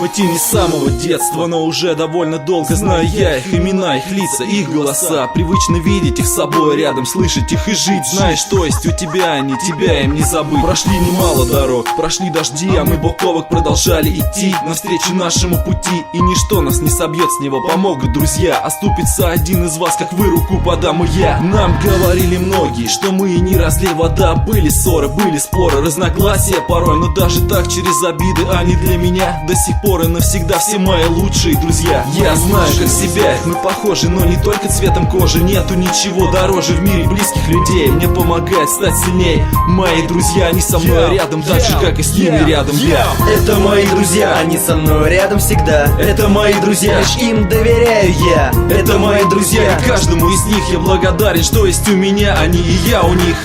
Хоть и не с самого детства, но уже довольно долго Знаю я их имена, их лица, их голоса. Привычно видеть их с собой рядом, слышать их и жить. Знаешь, то есть у тебя они, тебя им не забыть. Прошли немало дорог, прошли дожди, а мы бок о бок продолжали идти Навстречу нашему пути, и ничто нас не собьет с него Помогут друзья, оступится один из вас, как вы руку подам и я. Нам говорили многие, что мы и не разлей вода. Были ссоры, были споры, разногласия порой Но даже так через обиды они для меня До сих пор и навсегда все мои лучшие друзья. Я знаю, как себя, мы похожи, но не только цветом кожи. Нету ничего дороже в мире близких людей. Мне помогает стать сильнее Мои друзья, они со мной рядом Так же, как и с ними рядом. Я. Это мои друзья, они со мной рядом всегда. Это мои друзья, Лишь им доверяю я. Это мои друзья. И каждому из них я благодарен, что есть у меня Они и я у них.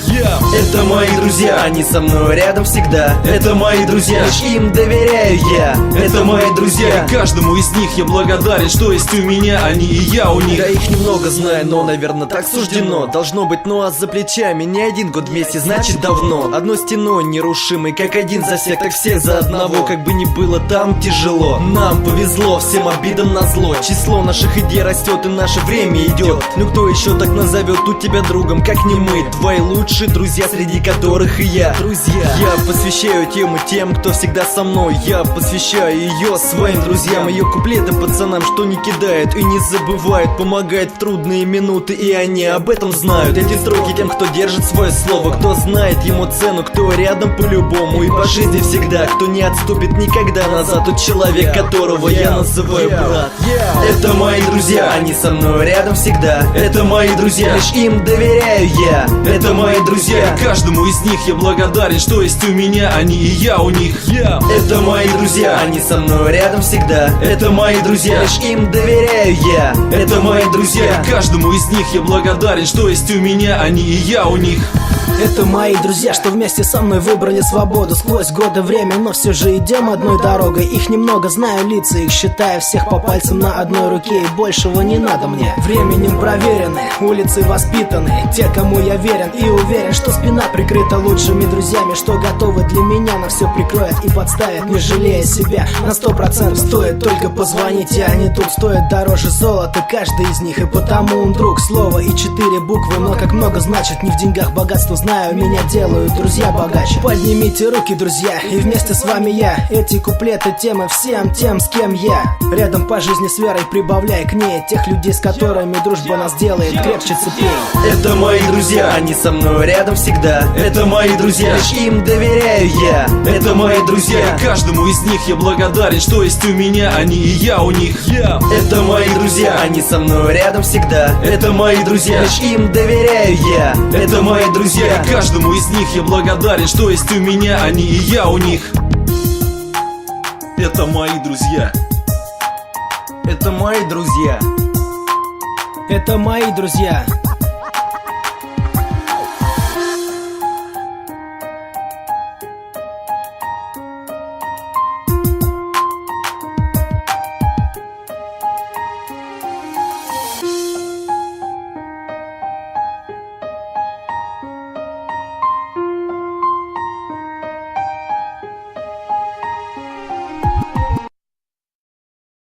Это мои друзья, они со мной рядом всегда. Это мои друзья. Лишь им доверяю я. Это мои друзья И каждому из них я благодарен, что есть у меня Они и я у них. Я их немного знаю, но, наверное, так суждено. Должно быть, ну а за плечами не один год вместе, значит давно. Одной стеной нерушимой, как один за всех, так все за одного. Как бы ни было там тяжело Нам повезло, всем обидам на зло Число наших идей растет и наше время идет. Ну кто еще так назовет тут тебя другом, как не мы. Твои лучшие друзья, среди которых и я. Друзья. Я посвящаю тему тем, кто всегда со мной. Я посвящаю ее своим друзьям Ее куплеты пацанам, что не кидают и не забывают. Помогает в трудные минуты и они об этом знают. Эти строки тем, кто держит свое слово Кто знает ему цену, кто рядом по-любому. И по жизни всегда, кто не отступит никогда назад. Тот человек, которого я называю брат. Это мои друзья Они со мной рядом всегда. Это мои друзья Лишь им доверяю я. Это мои друзья И каждому из них я благодарен, что есть у меня Они и я у них. Это мои друзья Они со мной рядом всегда. Это мои друзья. Лишь им доверяю я. Это мои друзья. Каждому из них я благодарен, что есть у меня Они и я у них. Это мои друзья, что вместе со мной выбрали свободу. Сквозь годы время, но все же идем одной дорогой. Их немного знаю лица, их считаю всех по пальцам на одной руке. И большего не надо мне. Временем проверены, улицы воспитаны. Те, кому я верен и уверен, что спина прикрыта лучшими друзьями Что готовы для меня на все прикроют и подставят, не жалея себя. На сто процентов стоит только позвонить, и они тут стоят дороже золота. Каждый из них, и потому он друг Слово и четыре буквы, но как много значит Не в деньгах богатство знаю, меня делают друзья богаче. Поднимите руки, друзья, и вместе с вами я. Эти куплеты темы всем тем, с кем я. Рядом по жизни с верой прибавляй к ней Тех людей, с которыми дружба нас делает крепче цепей. Это мои друзья Они со мной рядом всегда. Это мои друзья Лишь им доверяю я. Это мои друзья И каждому из них я благодарен, что есть у меня Они и я у них. Это мои друзья Они со мной рядом всегда. Это мои друзья Лишь им доверяю я. Это мои друзья И каждому из них я благодарен, что есть у меня Они и я у них. Это мои друзья. Это мои друзья. Это мои друзья